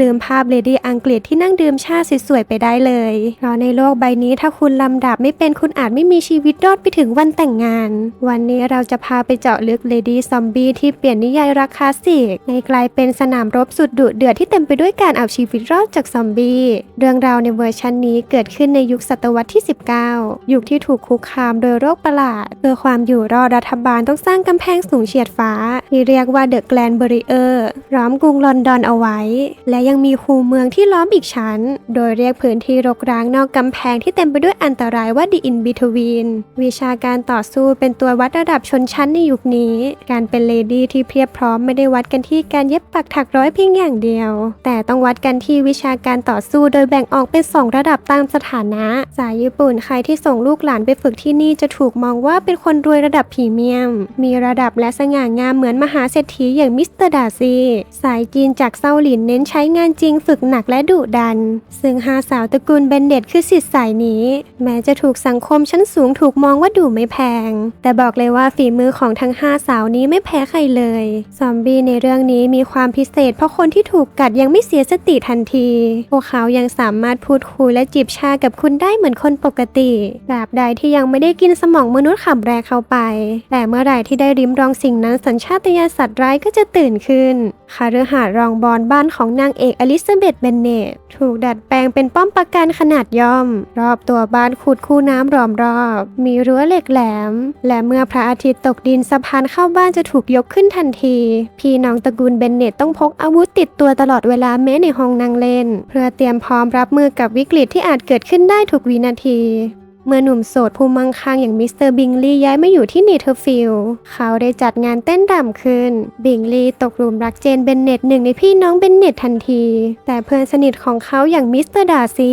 ลืมภาพเลดี้อังกฤษที่นั่งดื่มชาสวยๆไปได้เลย เพราะในโลกใบนี้ถ้าคุณลำดับไม่เป็นคุณอาจไม่มีชีวิตรอดไปถึงวันแต่งงาน วันนี้เราจะพาไปเจาะลึกเลดี้ซอมบี้ที่เปลี่ยนนิยายรักคลาสสิกในกลายเป็นสนามรบสุดดุเดือดที่เต็มไปด้วยการเอาชีวิตรอดจากซอมบี้เรื่องราวในเวอร์ชันนี้เกิดขึ้นในยุคศตวรรษที่ 19 ยุคที่ถูกคุกคามโดยโรคประหลาด เพื่อความอยู่รอดรัฐบาลต้องสร้างกำแพงสูงเฉียดฟ้า ที่เรียกว่าเดอะแกลนเบรีเออร์ล้อมกรุงลอนดอนเอาไว้ และยังมีคูเมืองที่ล้อมอีกชั้น โดยเรียกพื้นที่รกร้างนอกกำแพงที่เต็มไปด้วยอันตรายว่า The In Between วิชาการต่อสู้เป็นตัววัดระดับชนชั้นในยุคนี้ การเป็นเลดี้ที่เพียบพร้อมไม่ได้วัดกันที่การเย็บปักถักร้อยเพียงอย่างเดียว แต่ต้องวัดกันที่วิชาการต่อสู้โดยแบ่งออกเป็นสองระดับตามสถานะ สายญี่ปุ่นใครที่ส่งลูกหลานไปฝึกที่นี่จะถูกมองว่าเป็นคนรวยระดับพรีเมียม มีระดับและสง่างามเหมือนมหาเศรษฐีอย่างมิสเตอร์ดาซีสายจีนจากเซาหลินเน้นใช้งานจริงฝึกหนักและดุดัน ซึ่งหาสาวตระกูลเบนเน็ตคือสิทธิ์สายนี้ แม้จะถูกสังคมชั้นสูงถูกมองว่าดูไม่แพง แต่บอกเลยว่าฝีมือของทั้งห้าสาวนี้ไม่แพ้ใครเลย ซอมบี้ในเรื่องนี้มีความพิเศษ เพราะคนที่ถูกกัดยังไม่เสียสติทันที พวกเขายังสามารถพูดคุยและจีบชากับคุณได้เหมือนคนปกติตราบใดที่ยังไม่ได้กินสมองมนุษย์ขับแรกเข้าไป แต่เมื่อไหร่ที่ได้ริมรองสิ่งนั้นสัญชาตญาณสัตว์ร้ายก็จะตื่นขึ้นคาฤหาสน์รองบอลบ้านของนางเอกอลิซาเบธเบนเนตถูกดัดแปลงเป็นป้อมปราการขนาดย่อม รอบตัวบ้านขุดคูน้ำล้อมรอบ มีรั้วเหล็กแหลม และเมื่อพระอาทิตย์ตกดินสะพานเข้าบ้านจะถูกยกขึ้นทันที พี่น้องตระกูลเบนเนตต้องพกอาวุธติดตัวตลอดเวลาแม้ในห้องนั่งเล่น เพื่อเตรียมพร้อมรับมือกับวิกฤตที่อาจเกิดขึ้นได้ทุกวินาที เมื่อหนุ่มโสดผู้มั่งคั่งอย่างมิสเตอร์บิงลี่ย้ายมาอยู่ที่เนเธอร์ฟิลด์เขาได้จัดงานเต้นรำขึ้น บิงลี่ตกหลุมรักเจนเบนเน็ตหนึ่งในพี่น้องเบนเน็ตทันที แต่เพื่อนสนิทของเขาอย่างมิสเตอร์ดาซี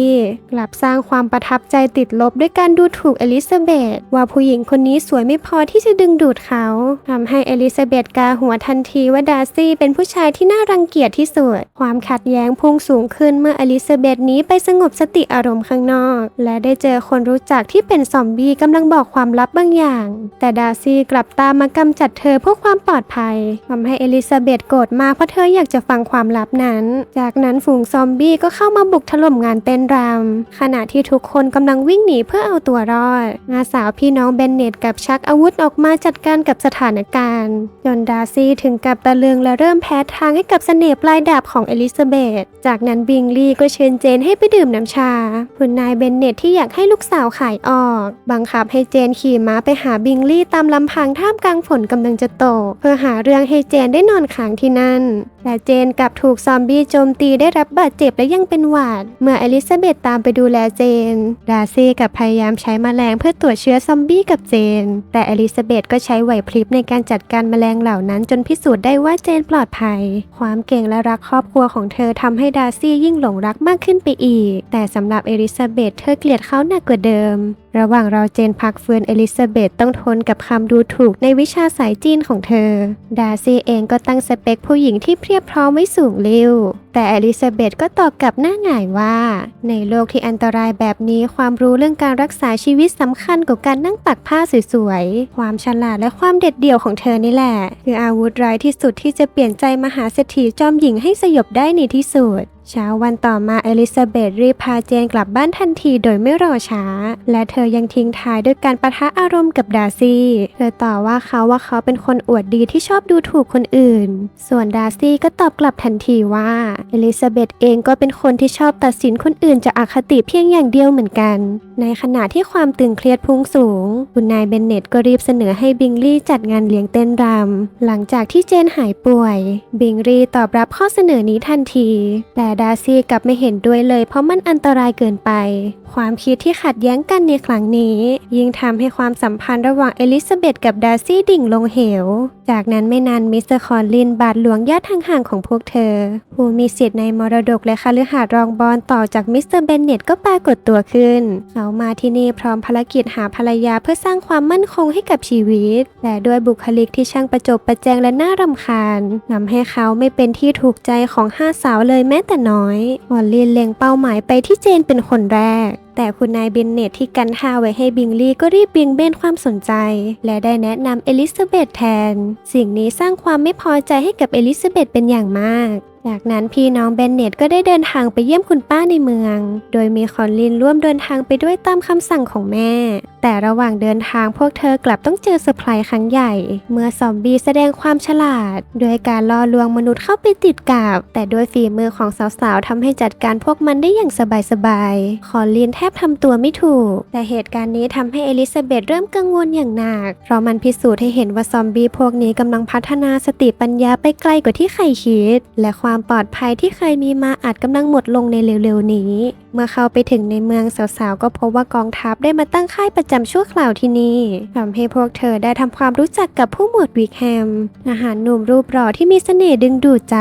กลับสร้างความประทับใจติดลบด้วยการดูถูกเอลิซาเบธว่าผู้หญิงคนนี้สวยไม่พอที่จะดึงดูดเขาทำให้เอลิซาเบธกาหัวทันทีว่าดาซีเป็นผู้ชายที่น่ารังเกียจที่สุด ความขัดแย้งพุ่งสูงขึ้นเมื่อเอลิซาเบธนี้ไปสงบสติอารมณ์ข้างนอก และได้เจอคนรู้จักที่เป็นซอมบี้กำลังบอกความลับบางอย่าง แต่ดาซี่กลับตามมากำจัดเธอเพื่อความปลอดภัยทำให้เอลิซาเบธโกรธมากเพราะเธออยากจะฟังความลับนั้น จากนั้นฝูงซอมบี้ก็เข้ามาบุกถล่มงานเต้นรำขณะที่ทุกคนกำลังวิ่งหนีเพื่อเอาตัวรอดอาสาวพี่น้องเบนเนตกับชักอาวุธออกมาจัดการกับสถานการณ์จนดาซี่ถึงกับตะลึงและเริ่มแพ้ทางให้กับเสน่ห์ปลายดาบของเอลิซาเบธจากนั้นบิงลี่ก็เชิญเจนให้ไปดื่มน้ำชา คุณนายเบนเนตที่อยากให้ลูกสาวขายออก บังคับให้เจนขี่ม้าไปหาบิงลี่ตามลำพังท่ามกลางฝนกำลังจะตก เพื่อหาเรื่องให้เจนได้นอนค้างที่นั่น แต่เจนกลับถูกซอมบี้โจมตีได้รับบาดเจ็บและยังเป็นหวัด เมื่ออลิซาเบธตามไปดูแลเจน ดาซี่กับพยายามใช้แมลงเพื่อตรวจเชื้อซอมบี้กับเจน แต่อลิซาเบธก็ใช้ไหวพริบในการจัดการแมลงเหล่านั้นจนพิสูจน์ได้ว่าเจนปลอดภัย ความเก่งและรักครอบครัวของเธอทำให้ดาซี่ยิ่งหลงรักมากขึ้นไปอีก แต่สำหรับเอลิซาเบธเธอเกลียดเขาหนักกว่าเดิม um, ระหว่างเรอเจนพักฟื้นเอลิซาเบธต้องทนกับคำดูถูกในวิชาสายจีนของเธอ ดาซี่เองก็ตั้งสเปคผู้หญิงที่เพียบพร้อมไว้สูงลิ่วแต่อลิซาเบธก็ตอบกลับหน้าหงายว่า ในโลกที่อันตรายแบบนี้ความรู้เรื่องการรักษาชีวิตสำคัญกว่าการนั่งปักผ้าสวยๆ ความฉลาดและความเด็ดเดี่ยวของเธอนี่แหละ คืออาวุธร้ายที่สุดที่จะเปลี่ยนใจมหาเศรษฐีจอมหญิงให้สยบได้ในที่สุดเช้าวันต่อมาเอลิซาเบธรีบพาเจนกลับบ้านทันทีโดยไม่รอช้า และเธอยังทิ้งท้ายด้วยการประทะอารมณ์กับดาซี่เธอต่อว่าเขาว่าเขาเป็นคนอวดดีที่ชอบดูถูกคนอื่น ส่วนดาซี่ก็ตอบกลับทันทีว่า เอลิซาเบธเองก็เป็นคนที่ชอบตัดสินคนอื่นจากอคติเพียงอย่างเดียวเหมือนกัน ในขณะที่ความตึงเครียดพุ่งสูง คุณนายเบนเน็ตก็รีบเสนอให้บิงลี่จัดงานเลี้ยงเต้นรำหลังจากที่เจนหายป่วย บิงลี่ตอบรับข้อเสนอนี้ทันที แต่ดาซี่กลับไม่เห็นด้วยเลยเพราะมันอันตรายเกินไป ความคิดที่ขัดแย้งกันในครั้งนี้ ยิ่งทำให้ความสัมพันธ์ระหว่างเอลิซาเบธกับดาซี่ดิ่งลงเหวจากนั้นไม่นานมิสเตอร์คอนลินบาทหลวงญาติห่างๆของพวกเธอ ผู้มีสิทธิ์ในมรดกและคฤหาสน์รองบอลต่อจากมิสเตอร์เบนเน็ตก็ปรากฏตัวขึ้น เขามาที่นี่พร้อมภารกิจหาภรรยาเพื่อสร้างความมั่นคงให้กับชีวิต แต่ด้วยบุคลิกที่ช่างประจบประแจงและน่ารำคาญทำให้เขาไม่เป็นที่ถูกใจของห้าสาวเลยแม้แต่น้อยคอนลินเล็งเป้าหมายไปที่เจนเป็นคนแรกแต่คุณนายเบนเนตที่กันท่าไว้ให้บิงลี่ก็รีบเบี่ยงเบนความสนใจ และได้แนะนำเอลิซาเบธแทนสิ่งนี้สร้างความไม่พอใจให้กับเอลิซาเบธเป็นอย่างมาก จากนั้นพี่น้องเบนเน็ตก็ได้เดินทางไปเยี่ยมคุณป้าในเมือง โดยมีคอนลินร่วมเดินทางไปด้วยตามคำสั่งของแม่ แต่ระหว่างเดินทางพวกเธอกลับต้องเจอเซอร์ไพรส์ครั้งใหญ่ เมื่อซอมบี้แสดงความฉลาด โดยการล่อลวงมนุษย์เข้าไปติดกับ แต่ด้วยฝีมือของสาวๆทำให้จัดการพวกมันได้อย่างสบายๆ คอลินแทบทำตัวไม่ถูก แต่เหตุการณ์นี้ทำให้เอลิซาเบธเริ่มกังวลอย่างหนัก เพราะมันพิสูจน์ให้เห็นว่าซอมบี้พวกนี้กำลังพัฒนาสติปัญญาไปไกลกว่าที่ใครคิด และความปลอดภัยที่เคยมีมาอาจกำลังหมดลงในเร็วๆนี้ เมื่อเข้าไปถึงในเมืองสาวๆ ก็พบว่ากองทัพได้มาตั้งค่ายประจำชั่วคราวที่นี่ทำให้พวกเธอได้ทำความรู้จักกับผู้หมวดวิกแฮมอาหารหนุ่มรูปหล่อที่มีเสน่ห์ดึงดูดใจ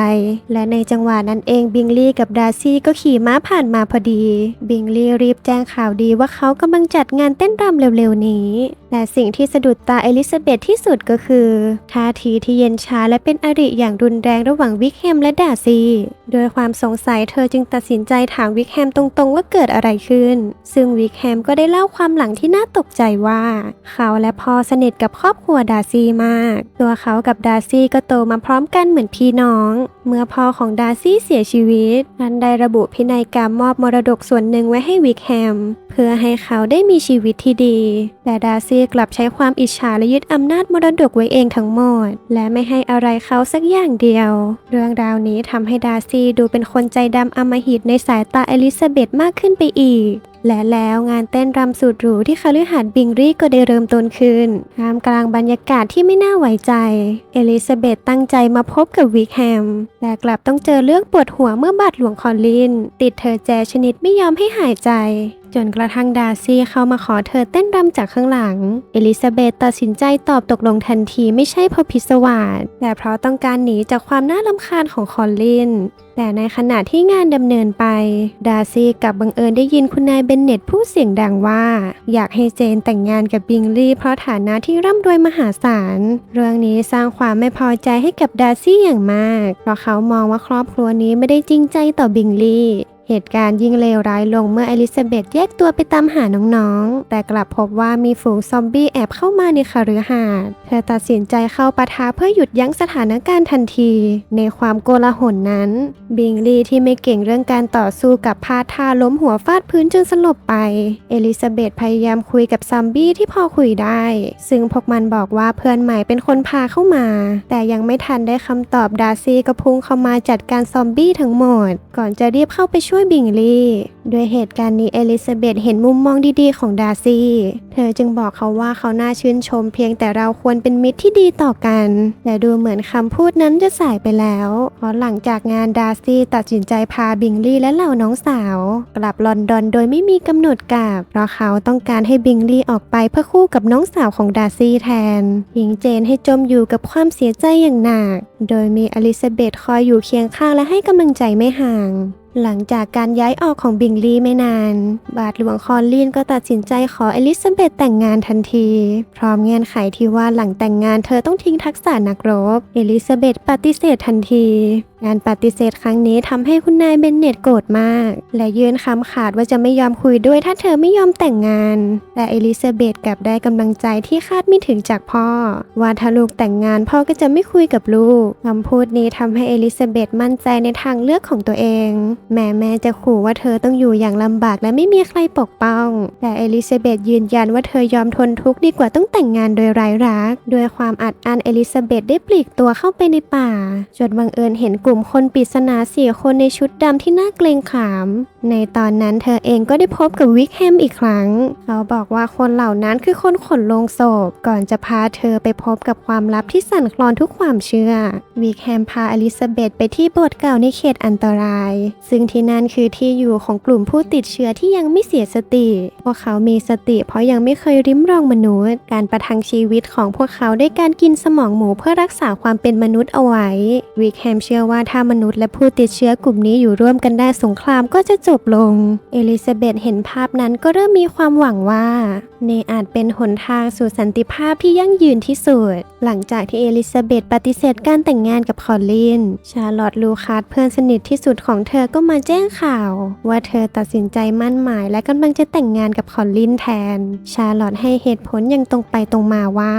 และในจังหวะนั้นเองบิงลี่กับดารซี่ก็ขี่ม้าผ่านมาพอดี บิงลี่รีบแจ้งข่าวดีว่าเขากำลังจัดงานเต้นรำเร็วๆนี้ และสิ่งที่สะดุดตาเอลิซาเบธที่สุดก็คือท่าทีที่เย็นชาและเป็นอริอย่างรุนแรงระหว่างวิกแฮมและดาซีโดยความสงสัยเธอจึงตัดสินใจถามวิกแฮมตรงๆ ว่าเกิดอะไรขึ้น ซึ่งวิกแฮมก็ได้เล่าความหลังที่น่าตกใจว่า เขาและพ่อสนิทกับครอบครัวดาซีมาก ตัวเขากับดาซีก็โตมาพร้อมกันเหมือนพี่น้อง เมื่อพ่อของดาซี่เสียชีวิตท่านได้ระบุพินัยกรรมมอบมรดกส่วนหนึ่งไว้ให้วิกแฮมเพื่อให้เขาได้มีชีวิตที่ดี แต่ดาซี่กลับใช้ความอิจฉาและยึดอำนาจมรดกไว้เองทั้งหมด และไม่ให้อะไรเขาสักอย่างเดียว เรื่องราวนี้ทำให้ดาร์ซี่ดูเป็นคนใจดำอำมหิตในสายตาเอลิซาเบธมากขึ้นไปอีก และแล้วงานเต้นรำสุดหรูที่คาลือหาดบิงรีก็ได้เริ่มต้นขึ้นท่ามกลางบรรยากาศที่ไม่น่าไว้ใจ เอลิซาเบธตั้งใจมาพบกับวิกแฮม แต่กลับต้องเจอเรื่องปวดหัวเมื่อบาดหลวงคอลลิน ติดเธอแจชนิดไม่ยอมให้หายใจ จนกระทั่งดาร์ซี่เข้ามาขอเธอเต้นรำจากข้างหลัง เอลิซาเบธตัดสินใจตอบตกลงทันทีไม่ใช่เพราะพิศวาสแต่เพราะต้องการหนีจากความน่ารำคาญของคอลลิน แต่ในขณะที่งานดำเนินไป ดาร์ซี่กับบังเอิญได้ยินคุณนายเบนเน็ตพูดเสียงดังว่า อยากให้เจนแต่งงานกับบิงลี่เพราะฐานะที่ร่ำรวยมหาศาล เรื่องนี้สร้างความไม่พอใจให้กับดาร์ซี่อย่างมาก เพราะเขามองว่าครอบครัวนี้ไม่ได้จริงใจต่อบิงลี่ เหตุการณ์ยิ่งเลวร้ายลงเมื่ออลิซาเบธแยกตัวไปตามหาน้องๆ แต่กลับพบว่ามีฝูงซอมบี้แอบเข้ามาในคฤหาสน์เธอตัดสินใจเข้าปะทะเพื่อหยุดยั้งสถานการณ์ทันที ในความโกลาหลนั้น บิงลีที่ไม่เก่งเรื่องการต่อสู้กับพาท่าล้มหัวฟาดพื้นจนสลบไป เอลิซาเบธพยายามคุยกับซอมบี้ที่พอคุยได้ ซึ่งพวกมันบอกว่าเพื่อนใหม่เป็นคนพาเข้ามา แต่ยังไม่ทันได้คำตอบดาร์ซี่ก็พุ่งเข้ามาจัดการซอมบี้ทั้งหมด ก่อนจะรีบเข้าไปช่วยช่วยบิงลี่ด้วยเหตุการณ์นี้เอลิซาเบธเห็นมุมมองดีๆ ของดาร์ซี่ เธอจึงบอกเขาว่าเขาน่าชื่นชมเพียงแต่เราควรเป็นมิตรที่ดีต่อกัน แต่ดูเหมือนคำพูดนั้นจะสายไปแล้วเพราะหลังจากงานดาร์ซี่ตัดสินใจพาบิงลี่และเหล่าน้องสาว กลับลอนดอนโดยไม่มีกำหนดกลับ เพราะเขาต้องการให้บิงลี่ออกไปเพื่อคู่กับน้องสาวของดาร์ซี่แทน หญิงเจนให้จมอยู่กับความเสียใจอย่างหนัก โดยมีอลิซาเบธคอยอยู่เคียงข้างและให้กำลังใจไม่ห่างหลังจากการย้ายออกของบิงลี่ไม่นาน บาทหลวงคอนลีนก็ตัดสินใจขอเอลิซาเบธแต่งงานทันที พร้อมเงื่อนไขที่ว่าหลังแต่งงานเธอต้องทิ้งทักษะนักรบ เอลิซาเบธปฏิเสธทันที การปฏิเสธครั้งนี้ทำให้คุณนายเบนเน็ตโกรธมาก และยื่นคำขาดว่าจะไม่ยอมคุยด้วยถ้าเธอไม่ยอมแต่งงาน แต่เอลิซาเบธกลับได้กำลังใจที่คาดไม่ถึงจากพ่อ ว่าถ้าลูกแต่งงานพ่อก็จะไม่คุยกับลูกคำพูดนี้ทำให้เอลิซาเบธมั่นใจในทางเลือกของตัวเอง แม้แม่จะขู่ว่าเธอต้องอยู่อย่างลำบากและไม่มีใครปกป้อง แต่เอลิซาเบธยืนยันว่าเธอยอมทนทุกข์ดีกว่าต้องแต่งงานโดยไร้รัก ด้วยความอัดอั้นเอลิซาเบธได้ปลีกตัวเข้าไปในป่าจนบังเอิญเห็นกลุ่มุ่มคนปริศนาสี่คนในชุดดำที่น่าเกรงขาม ในตอนนั้นเธอเองก็ได้พบกับวิกแฮมอีกครั้ง เขาบอกว่าคนเหล่านั้นคือคนขนลงศพ ก่อนจะพาเธอไปพบกับความลับที่สั่นคลอนทุกความเชื่อ วิกแฮมพาอลิซาเบธไปที่โบสถ์เก่าในเขตอันตราย ซึ่งที่นั่นคือที่อยู่ของกลุ่มผู้ติดเชื้อที่ยังไม่เสียสติพวกเขามีสติเพราะยังไม่เคยริมรองมนุษย์ การประทังชีวิตของพวกเขาด้วยการกินสมองหมูเพื่อรักษาความเป็นมนุษย์เอาไว้วิกแฮมเชื่อว่าถ้ามนุษย์และผู้ติดเชื้อกลุ่มนี้อยู่ร่วมกันได้สงครามก็จะจบลง เอลิซาเบธเห็นภาพนั้นก็เริ่มมีความหวังว่า เนี่อาจเป็นหนทางสู่สันติภาพที่ยั่งยืนที่สุด หลังจากที่เอลิซาเบธปฏิเสธการแต่งงานกับคอลลิน ชาร์ลอตลูคัสเพื่อนสนิทที่สุดของเธอก็มาแจ้งข่าว ว่าเธอตัดสินใจมั่นหมาย และกำลังจะแต่งงานกับคอลลินแทน ชาร์ลอตให้เหตุผลอย่างตรงไปตรงมาว่า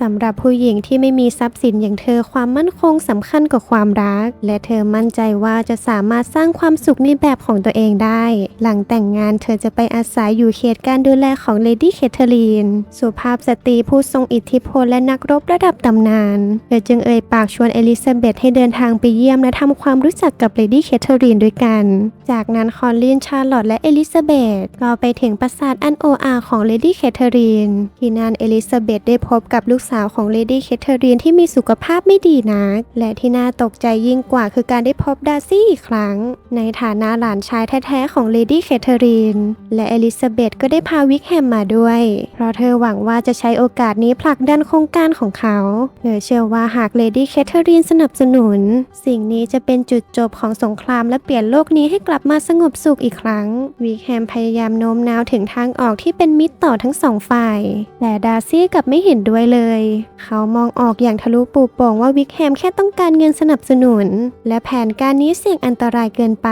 สำหรับผู้หญิงที่ไม่มีทรัพย์สินอย่างเธอความมั่นคงสำคัญกว่าความรัก และเธอมั่นใจว่าจะสามารถสร้างความสุขในแบบของตัวเองได้ หลังแต่งงานเธอจะไปอาศัยอยู่เขตการดูแลของเลดี้เคทเธอรีนสุภาพสตรีผู้ทรงอิทธิพลและนักรบระดับตำนานเธอจึงเอ่ยปากชวนเอลิซาเบธให้เดินทางไปเยี่ยมและทำความรู้จักกับเลดี้เคทเธอรีนด้วยกัน จากนั้นคอลลินชาร์ลอตและเอลิซาเบธก็ไปถึงปราสาทอันโออาของเลดี้เคทเธอรีนที่นั่นเอลิซาเบธได้พบกับลูกสาวของเลดี้เคทเธอรีนที่มีสุขภาพไม่ดีนัก และที่น่าตกใจยิ่งกว่าคือการได้พบดาร์ซี่อีกครั้ง ในฐานะหลานชายแท้ๆของเลดี้เคทเธอรีนและเอลิซาเบธก็ได้พาวิกแฮมมาด้วย เพราะเธอหวังว่าจะใช้โอกาสนี้ผลักดันโครงการของเขาเธอเชื่อว่าหากเลดี้เคทเธอรีนสนับสนุน สิ่งนี้จะเป็นจุดจบของสงครามและเปลี่ยนโลกนี้ให้กลับมาสงบสุขอีกครั้ง วิกแฮมพยายามโน้มน้าวถึงทางออกที่เป็นมิตรต่อทั้งสองฝ่าย แต่ดาร์ซี่กลับไม่เห็นด้วยเลย เขามองออกอย่างทะลุปูโป่งว่าวิกแฮมแค่ต้องการเงินสนับสนุน และแผนการนี้เสี่ยงอันตรายเกินไป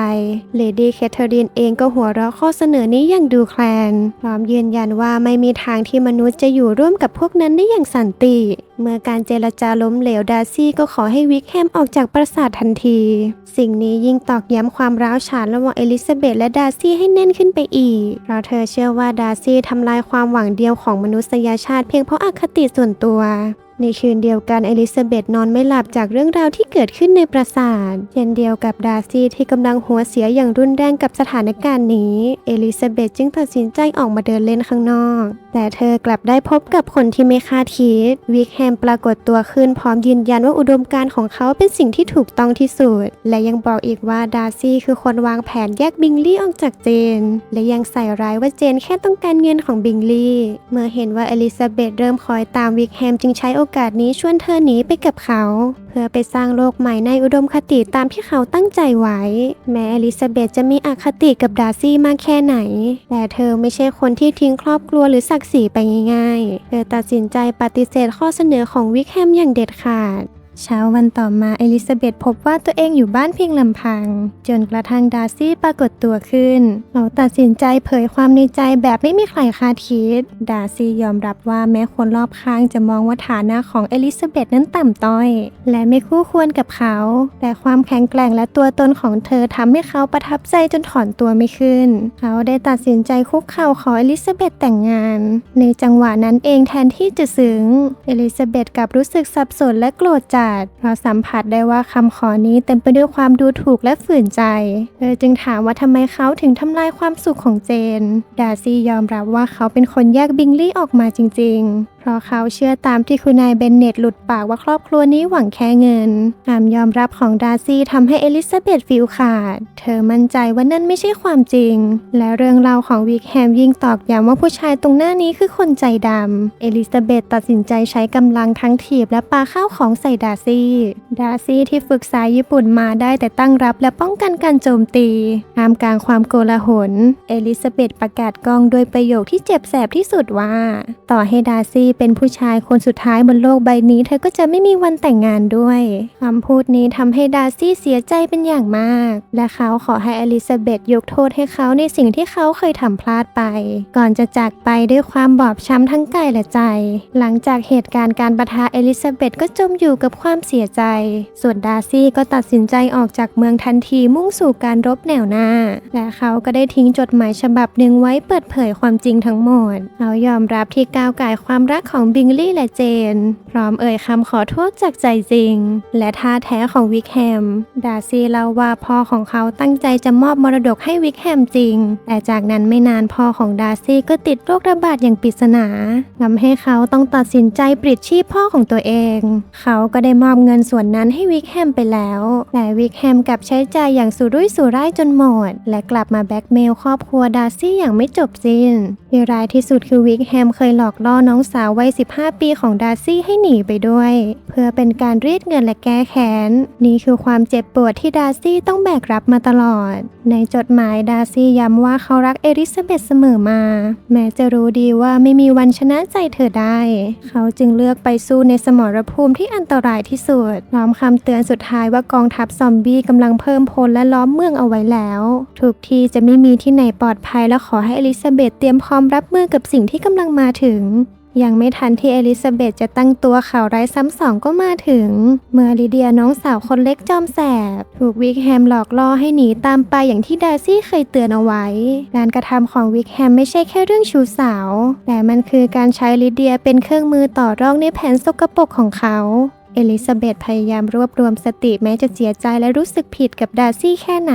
เลดี้แคทเธอรีนเองก็หัวเราะข้อเสนอนี้อย่างดูแคลน พร้อมยืนยันว่าไม่มีทางที่มนุษย์จะอยู่ร่วมกับพวกนั้นได้อย่างสันติเมื่อการเจรจาล้มเหลวดาร์ซี่ก็ขอให้วิกแฮมออกจากปราสาททันที สิ่งนี้ยิ่งตอกย้ำความร้าวฉานระหว่างเอลิซาเบธและดาร์ซี่ให้แน่นขึ้นไปอีก เพราะเธอเชื่อว่าดาร์ซี่ทำลายความหวังเดียวของมนุษยชาติเพียงเพราะอคติส่วนตัว ในคืนเดียวกันเอลิซาเบธนอนไม่หลับจากเรื่องราวที่เกิดขึ้นในปราสาทเช่นเดียวกับดาร์ซี่ที่กำลังหัวเสียอย่างรุนแรงกับสถานการณ์นี้ เอลิซาเบธจึงตัดสินใจออกมาเดินเล่นข้างนอก แต่เธอกลับได้พบกับคนที่ไม่คาดคิด วิกแฮมปรากฏตัวขึ้นพร้อมยืนยันว่าอุดมการณ์ของเขาเป็นสิ่งที่ถูกต้องที่สุด และยังบอกอีกว่าดาร์ซี่คือคนวางแผนแยกบิงลี่ออกจากเจน และยังใส่ร้ายว่าเจนแค่ต้องการเงินของบิงลี่ เมื่อเห็นว่าเอลิซาเบธเริ่มคอยตามวิกแฮมจึงใช้โออกาสนี้ชวนเธอหนีไปกับเขา เพื่อไปสร้างโลกใหม่ในอุดมคติตามที่เขาตั้งใจไว้ แม้อลิซาเบธจะมีอคติกับดาซี่มากแค่ไหน แต่เธอไม่ใช่คนที่ทิ้งครอบครัวหรือศักดิ์ศรีไปง่ายๆ เธอตัดสินใจปฏิเสธข้อเสนอของวิกแฮมอย่างเด็ดขาด เช้าวันต่อมาเอลิซาเบธพบว่าตัวเองอยู่บ้านเพียงลำพัง จนกระทั่งดาร์ซี่ปรากฏตัวขึ้นเขาตัดสินใจเผยความในใจแบบไม่มีใครคาดคิด ดาร์ซี่ยอมรับว่าแม้คนรอบข้างจะมองว่าฐานะของเอลิซาเบธนั้นต่ำต้อย และไม่คู่ควรกับเขา แต่ความแข็งแกร่งและตัวตนของเธอทำให้เขาประทับใจจนถอนตัวไม่ขึ้น เขาได้ตัดสินใจคุกเข่าขอเอลิซาเบธแต่งงาน ในจังหวะนั้นเองแทนที่จะซึ้งเอลิซาเบธกลับรู้สึกสับสนและโกรธจัดเราสัมผัสได้ว่าคำขอนี้เต็มไปด้วยความดูถูกและฝืนใจเธอจึงถามว่าทำไมเขาถึงทำลายความสุขของเจน ดาร์ซี่ยอมรับว่าเขาเป็นคนแยกบิงลี่ออกมาจริงๆเพราะเขาเชื่อตามที่คุณนายเบนเน็ตหลุดปากว่าครอบครัวนี้หวังแค่เงินคำยอมรับของดาร์ซี่ทำให้เอลิซาเบธฟิลขาด เธอมั่นใจว่านั่นไม่ใช่ความจริง และเรื่องราวของวิกแฮมยิ่งตอกย้ำว่าผู้ชายตรงหน้านี้คือคนใจดำ เอลิซาเบธตัดสินใจใช้กำลังทั้งถีบและปาข้าวของใส่ดาซี่ ดาร์ซี่ที่ฝึกสายญี่ปุ่นมาได้แต่ตั้งรับและป้องกันการโจมตีท่ามกลางความโกลาหล เอลิซาเบธประกาศกองด้วยประโยคที่เจ็บแสบที่สุดว่า ต่อให้ดาร์ซี่เป็นผู้ชายคนสุดท้ายบนโลกใบนี้ เธอก็จะไม่มีวันแต่งงานด้วยคำพูดนี้ทำให้ดาร์ซี่เสียใจเป็นอย่างมาก และเขาขอให้อลิซาเบธยกโทษให้เขาในสิ่งที่เขาเคยทำพลาดไป ก่อนจะจากไปด้วยความบอบช้ำทั้งกายและใจ หลังจากเหตุการณ์การประทะเอลิซาเบธก็จมอยู่กับความความเสียใจ ส่วนดาร์ซี่ก็ตัดสินใจออกจากเมืองทันทีมุ่งสู่การรบแนวหน้า และเขาก็ได้ทิ้งจดหมายฉบับหนึ่งไว้เปิดเผยความจริงทั้งหมด เขายอมรับที่ก้าวไก่ายความรักของบิงลี่และเจน พร้อมเอ่ยคำขอโทษจากใจจริง และท่าแท้ของวิกแฮม ดาร์ซี่เล่าว่าพ่อของเขาตั้งใจจะมอบมรดกให้วิกแฮมจริง แต่จากนั้นไม่นานพ่อของดาร์ซี่ก็ติดโรคระบาดอย่างปริศนาทำให้เขาต้องตัดสินใจปลิดชีพพ่อของตัวเอง เขาก็ได้มอบเงินส่วนนั้นให้วิกแฮมไปแล้ว แต่วิกแฮมกลับใช้จ่ายอย่างสุรุ่ยสุร่ายจนหมด และกลับมาแบ็กเมลครอบครัวดาร์ซี่อย่างไม่จบสิ้นที่ร้ายที่สุดคือวิกแฮมเคยหลอกล่อน้องสาววัย 15 ปีของดาร์ซี่ให้หนีไปด้วย เพื่อเป็นการรีดเงินและแก้แค้น นี่คือความเจ็บปวดที่ดาร์ซี่ต้องแบกรับมาตลอด ในจดหมายดาร์ซี่ย้ำว่าเขารักเอลิซาเบธเสมอมา แม้จะรู้ดีว่าไม่มีวันชนะใจเธอได้ เขาจึงเลือกไปสู้ในสมรภูมิที่อันตรายที่สุดพร้อมคำเตือนสุดท้ายว่ากองทัพซอมบี้กำลังเพิ่มพลและล้อมเมืองเอาไว้แล้ว ทุกที่จะไม่มีที่ไหนปลอดภัยและขอให้เอลิซาเบธเตรียมพร้อมรับมือกับสิ่งที่กำลังมาถึงยังไม่ทันที่เอลิซาเบธจะตั้งตัวข่าวร้ายซ้ำสองก็มาถึง เมื่อลิเดียน้องสาวคนเล็กจอมแสบ ถูกวิกแฮมหลอกล่อให้หนีตามไปอย่างที่ดาซี่เคยเตือนเอาไว้ การกระทำของวิกแฮมไม่ใช่แค่เรื่องชูสาว แต่มันคือการใช้ลิเดียเป็นเครื่องมือต่อรองในแผนสกปรกของเขา เอลิซาเบธพยายามรวบรวมสติแม้จะเสียใจและรู้สึกผิดกับดาซี่แค่ไหน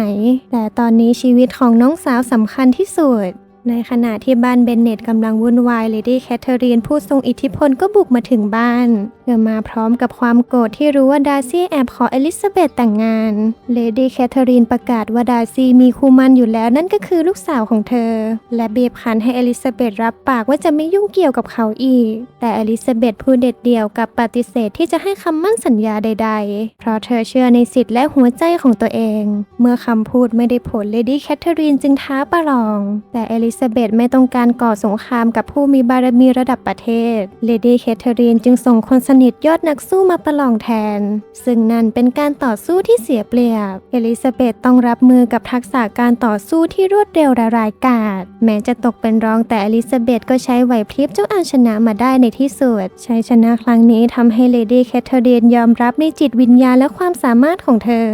แต่ตอนนี้ชีวิตของน้องสาวสำคัญที่สุด ในขณะที่บ้านเบนเน็ตกำลังวุ่นวายเลดี้แคทเธอรีนผู้ทรงอิทธิพลก็บุกมาถึงบ้านเธอมาพร้อมกับความโกรธที่รู้ว่าดาร์ซี่แอบขอเอลิซาเบธแต่งงานเลดี้แคทเธอรีนประกาศว่าดาร์ซี่มีคู่มันอยู่แล้วนั่นก็คือลูกสาวของเธอ และเบียบคันให้เอลิซาเบธรับปากว่าจะไม่ยุ่งเกี่ยวกับเขาอีก แต่เอลิซาเบธผู้เด็ดเดี่ยวกับปฏิเสธที่จะให้คำมั่นสัญญาใด ๆ เพราะเธอเชื่อในสิทธิ์และหัวใจของตัวเอง เมื่อคำพูดไม่ได้ผลเลดี้แคทเธอรีนจึงท้าประลอง แต่เอลิิซาเบธไม่ต้องการก่อสงครามกับผู้มีบารมีระดับประเทศ เลดี้แคทเธอรีนจึงส่งคนสนิทยอดนักสู้มาประลองแทน ซึ่งนั่นเป็นการต่อสู้ที่เสียเปรียบ เอลิซาเบธต้องรับมือกับทักษะการต่อสู้ที่รวดเร็วและร้ายกาจ แม้จะตกเป็นรองแต่เอลิซาเบธก็ใช้ไหวพริบเจ้าเอาชนะมาได้ในที่สุด ชัยชนะครั้งนี้ทำให้เลดี้แคทเธอรีนยอมรับในจิตวิญญาณและความสามารถของเธอ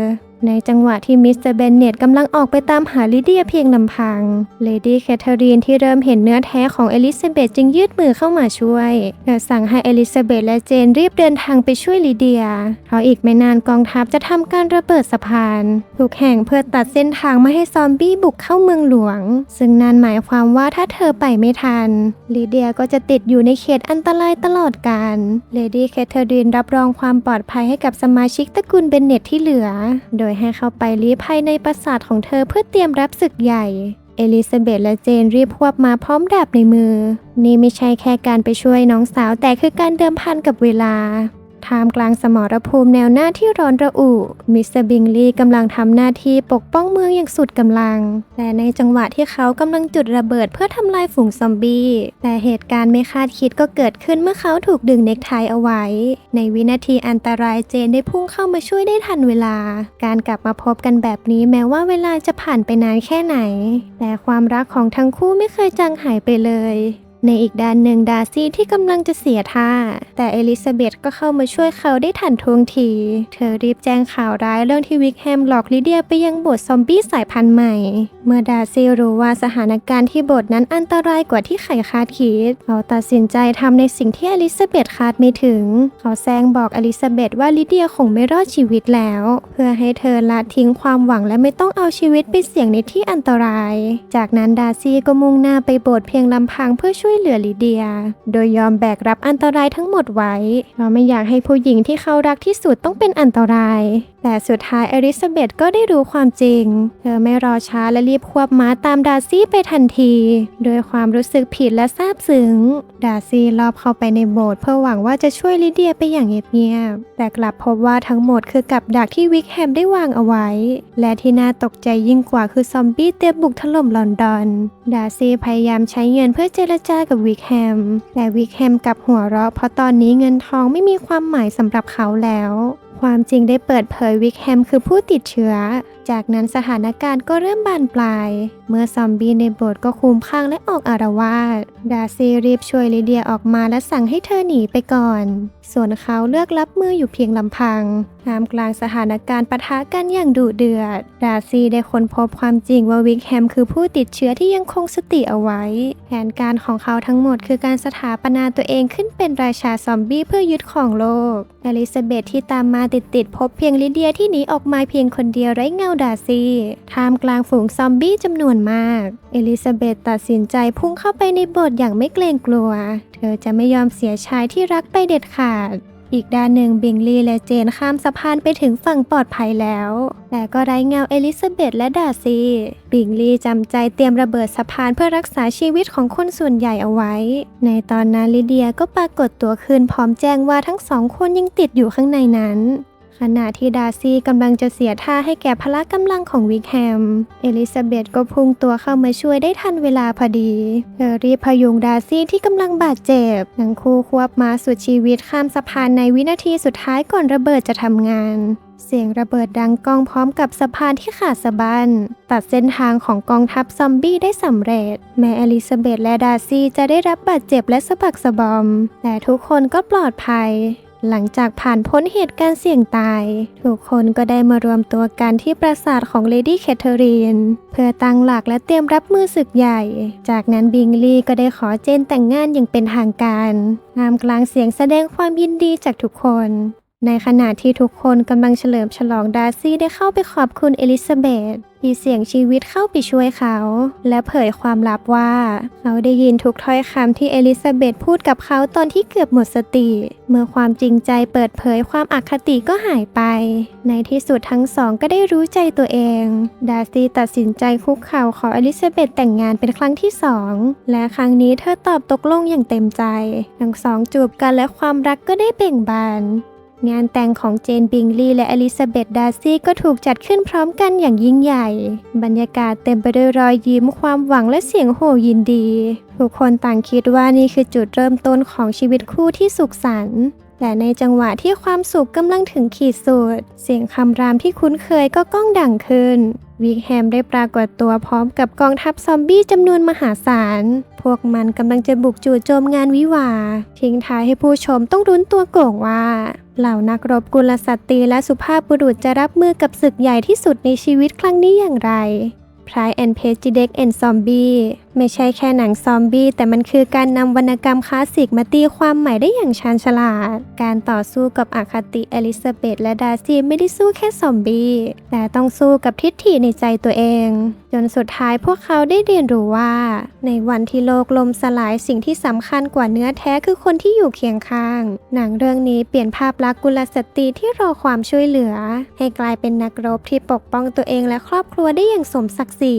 ในจังหวะที่มิสเตอร์เบนเนตกำลังออกไปตามหาลิเดียเพียงลำพัง เลดี้แคทเธอรีนที่เริ่มเห็นเนื้อแท้ของเอลิซาเบธจึงยืดมือเข้ามาช่วยเธอสั่งให้เอลิซาเบธและเจนรีบเดินทางไปช่วยลิเดีย เพราะอีกไม่นานกองทัพจะทำการระเบิดสะพานทุกแห่งเพื่อตัดเส้นทางไม่ให้ซอมบี้บุกเข้าเมืองหลวง ซึ่งนั่นหมายความว่าถ้าเธอไปไม่ทันลิเดียก็จะติดอยู่ในเขตอันตรายตลอดกาลเลดี้แคทเธอรีนรับรองความปลอดภัยให้กับสมาชิกตระกูลเบนเนตที่เหลือ โดยให้เข้าไปลี้ภัยในปราสาทของเธอเพื่อเตรียมรับศึกใหญ่ เอลิซาเบธและเจนรีบพวบมาพร้อมดาบในมือ นี่ไม่ใช่แค่การไปช่วยน้องสาวแต่คือการเดิมพันกับเวลา ท่ามกลางสมรภูมิแนวหน้าที่ร้อนระอุ มิสเตอร์บิงลีกำลังทำหน้าที่ปกป้องเมืองอย่างสุดกำลังแต่ในจังหวะที่เขากำลังจุดระเบิดเพื่อทำลายฝูงซอมบี้ แต่เหตุการณ์ไม่คาดคิดก็เกิดขึ้นเมื่อเขาถูกดึงเน็กไทเอาไว้ ในวินาทีอันตรายเจนได้พุ่งเข้ามาช่วยได้ทันเวลา การกลับมาพบกันแบบนี้แม้ว่าเวลาจะผ่านไปนานแค่ไหน แต่ความรักของทั้งคู่ไม่เคยจางหายไปเลย ในอีกด้านหนึ่งดาซี่ที่กำลังจะเสียท่า แต่เอลิซาเบธก็เข้ามาช่วยเขาได้ทันท่วงที เธอรีบแจ้งข่าวร้ายเรื่องที่วิกแฮมหลอกลิเดียไปยังโบสถ์ซอมบี้สายพันธุ์ใหม่ เมื่อดาซี่รู้ว่าสถานการณ์ที่โบสถ์นั้นอันตรายกว่าที่ใครคาดคิด เขาตัดสินใจทำในสิ่งที่เอลิซาเบธคาดไม่ถึง เขาแซงบอกเอลิซาเบธว่าลิเดียคงไม่รอดชีวิตแล้ว เพื่อให้เธอละทิ้งความหวังและไม่ต้องเอาชีวิตไปเสี่ยงในที่อันตราย จากนั้นดาซี่ก็มุ่งหน้าไปโบสถ์เพียงลำพังเพื่อช่วยวยเหลือลิเดีย โดยยอมแบกรับอันตรายทั้งหมดไว้ เราไม่อยากให้ผู้หญิงที่เขารักที่สุดต้องเป็นอันตราย แต่สุดท้ายเอลิซาเบธก็ได้รู้ความจริง เธอไม่รอช้าและรีบควบม้าตามดาซี่ไปทันทีโดยความรู้สึกผิดและซาบซึ้ง ดาซี่ลอบเข้าไปในโบสถ์เพื่อหวังว่าจะช่วยลิเดียไปอย่างเงียบๆ แต่กลับพบว่าทั้งหมดคือกับดักที่วิกแฮมได้วางเอาไว้ และที่น่าตกใจยิ่งกว่าคือซอมบี้เตรียมบุกถล่มลอนดอน ดาซี่พยายามใช้เงินเพื่อเจรจากับวิกแฮม แต่วิกแฮมกลับหัวเราะเพราะตอนนี้เงินทองไม่มีความหมายสำหรับเขาแล้ว ความจริงได้เปิดเผยวิกแฮมคือผู้ติดเชื้อ จากนั้นสถานการณ์ก็เริ่มบานปลาย เมื่อซอมบี้ในโบสถ์ก็คุมข้างและออกอารวาส ดาซีรีบช่วยลิเดียออกมาและสั่งให้เธอหนีไปก่อน ส่วนเขาเลือกรับมืออยู่เพียงลำพังท่ามกลางสถานการณ์ปะทะกันอย่างดุเดือด ดาซีได้ค้นพบความจริงว่าวิกแฮมคือผู้ติดเชื้อที่ยังคงสติเอาไว้ แผนการของเขาทั้งหมดคือการสถาปนาตัวเองขึ้นเป็นราชาซอมบี้เพื่อยึดของโลก อลิซาเบธที่ตามมาติดๆพบเพียงลิเดียที่หนีออกมาเพียงคนเดียวไร้เงาดาซี่ท่ามกลางฝูงซอมบี้จำนวนมาก เอลิซาเบธตัดสินใจพุ่งเข้าไปในโบสถ์อย่างไม่เกรงกลัว เธอจะไม่ยอมเสียชายที่รักไปเด็ดขาด อีกด้านหนึ่งบิงลีและเจนข้ามสะพานไปถึงฝั่งปลอดภัยแล้ว แต่ก็ไร้เงาเอลิซาเบธและดาซีบิงลีจำใจเตรียมระเบิดสะพานเพื่อรักษาชีวิตของคนส่วนใหญ่เอาไว้ ในตอนนั้นลิเดียก็ปรากฏตัวขึ้นพร้อมแจ้งว่าทั้งสองคนยังติดอยู่ข้างในนั้น ขณะที่ดาร์ซี่กำลังจะเสียท่าให้แก่พละกำลังของวิกแฮม เอลิซาเบธก็พุ่งตัวเข้ามาช่วยได้ทันเวลาพอดีเธอรีบพยุงดาร์ซี่ที่กำลังบาดเจ็บทั้งคู่ควบม้าสุดชีวิตข้ามสะพานในวินาทีสุดท้ายก่อนระเบิดจะทำงาน เสียงระเบิดดังก้องพร้อมกับสะพานที่ขาดสะบั้นตัดเส้นทางของกองทัพซอมบี้ได้สำเร็จ แม้เอลิซาเบธและดาร์ซี่จะได้รับบาดเจ็บและสะบักสะบอม แต่ทุกคนก็ปลอดภัย หลังจากผ่านพ้นเหตุการณ์เสี่ยงตาย ทุกคนก็ได้มารวมตัวกันที่ปราสาทของเลดี้แคทเธอรีน เพื่อตั้งหลักและเตรียมรับมือศึกใหญ่ จากนั้นบิงลี่ก็ได้ขอเจนแต่งงานอย่างเป็นทางการท่ามกลางเสียงแสดงความยินดีจากทุกคน ในขณะที่ทุกคนกำลังเฉลิมฉลองดาร์ซี่ได้เข้าไปขอบคุณเอลิซาเบธที่เสี่ยงชีวิตเข้าไปช่วยเขา และเผยความลับว่า เขาได้ยินทุกถ้อยคำที่เอลิซาเบธพูดกับเขาตอนที่เกือบหมดสติ เมื่อความจริงใจเปิดเผยความอคติก็หายไป ในที่สุดทั้งสองก็ได้รู้ใจตัวเอง ดาร์ซี่ตัดสินใจคุกเข่าขอเอลิซาเบธแต่งงานเป็นครั้งที่สองและครั้งนี้เธอตอบตกลงอย่างเต็มใจ ทั้งสองจูบกันและความรักก็ได้เบ่งบาน งานแต่งของเจนบิงลีและอลิซาเบธดาซี่ก็ถูกจัดขึ้นพร้อมกันอย่างยิ่งใหญ่ บรรยากาศเต็มไปด้วยรอยยิ้มความหวังและเสียงโห่ยินดี ทุกคนต่างคิดว่านี่คือจุดเริ่มต้นของชีวิตคู่ที่สุขสันต์ แต่ในจังหวะที่ความสุขกำลังถึงขีดสุด เสียงคำรามที่คุ้นเคยก็ก้องดังขึ้น วิกแฮมได้ปรากฏตัวพร้อมกับกองทัพซอมบี้จำนวนมหาศาล พวกมันกำลังจะบุกจู่โจมงานวิวา ทิ้งท้ายให้ผู้ชมต้องรุ้นตัวโก่งว่า เหล่านักรบกุลสตรีและสุภาพบุรุษจะรับมือกับศึกใหญ่ที่สุดในชีวิตครั้งนี้อย่างไรพรายแอนเพจิเด็กแอนซอมบี้ ไม่ใช่แค่หนังซอมบี้ แต่มันคือการนำวรรณกรรมคลาสสิกมาตีความใหม่ได้อย่างชาญฉลาด การต่อสู้กับอคติอลิซาเบธและดาซี่ไม่ได้สู้แค่ซอมบี้แต่ต้องสู้กับทิฏฐิในใจตัวเอง จนสุดท้ายพวกเขาได้เรียนรู้ว่า ในวันที่โลกลมสลายสิ่งที่สำคัญกว่าเนื้อแท้คือคนที่อยู่เคียงข้าง หนังเรื่องนี้เปลี่ยนภาพลักษณ์กุลสตรีที่รอความช่วยเหลือ ให้กลายเป็นนักรบที่ปกป้องตัวเองและครอบครัวได้อย่างสมศักดิ์ศรี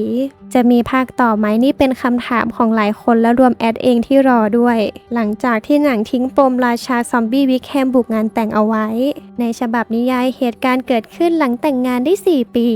จะมีภาคต่อไหมนี่เป็นคำถามของหลายคนและรวมแอดเองที่รอด้วย หลังจากที่หนังทิ้งปมราชาซอมบี้วิกแฮมบุกงานแต่งเอาไว้ ในฉบับนิยายเหตุการณ์เกิดขึ้นหลังแต่งงานได้ 4 ปี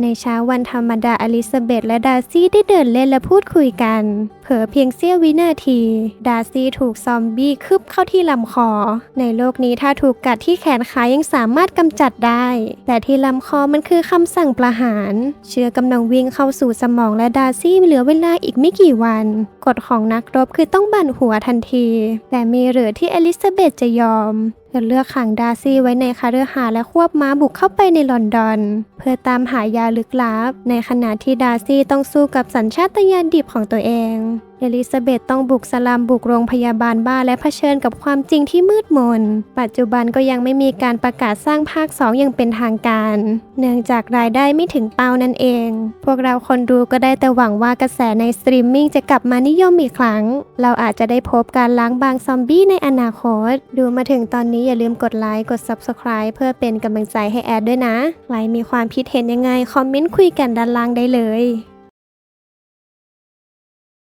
ในเช้าวันธรรมดาอลิซาเบธและดาร์ซี่ได้เดินเล่นและพูดคุยกันเผลอเพียงเสี้ยววินาที ดาร์ซี่ถูกซอมบี้คืบเข้าที่ลำคอ ในโลกนี้ถ้าถูกกัดที่แขนขายังสามารถกำจัดได้ แต่ที่ลำคอมันคือคำสั่งประหาร เชื้อกำลังวิ่งเข้าสู่สมองและดาร์ซี่เหลือเวลาอีกไม่กี่วัน กฎของนักรบคือต้องบั่นหัวทันที แต่มีเหรือที่อลิซาเบธจะยอม เธอเลือกขังดาร์ซี่ไว้ในคาเรือหาและควบม้าบุกเข้าไปในลอนดอน เพื่อตามหายาลึกลับ ในขณะที่ดาร์ซี่ต้องสู้กับสัญชาตญาณดิบของตัวเองเอลิซาเบธต้องบุกสลามบุกโรงพยาบาลบ้าและเผชิญกับความจริงที่มืดมน ปัจจุบันก็ยังไม่มีการประกาศสร้างภาค 2 อย่างเป็นทางการ เนื่องจากรายได้ไม่ถึงเป้านั่นเอง พวกเราคนดูก็ได้แต่หวังว่ากระแสในสตรีมมิ่งจะกลับมานิยมอีกครั้ง เราอาจจะได้พบการล้างบางซอมบี้ในอนาคต ดูมาถึงตอนนี้อย่าลืมกดไลค์กด Subscribe เพื่อเป็นกำลังใจให้แอดด้วยนะใครมีความคิดเห็นยังไงคอมเมนต์คุยกันด้านล่างได้เลย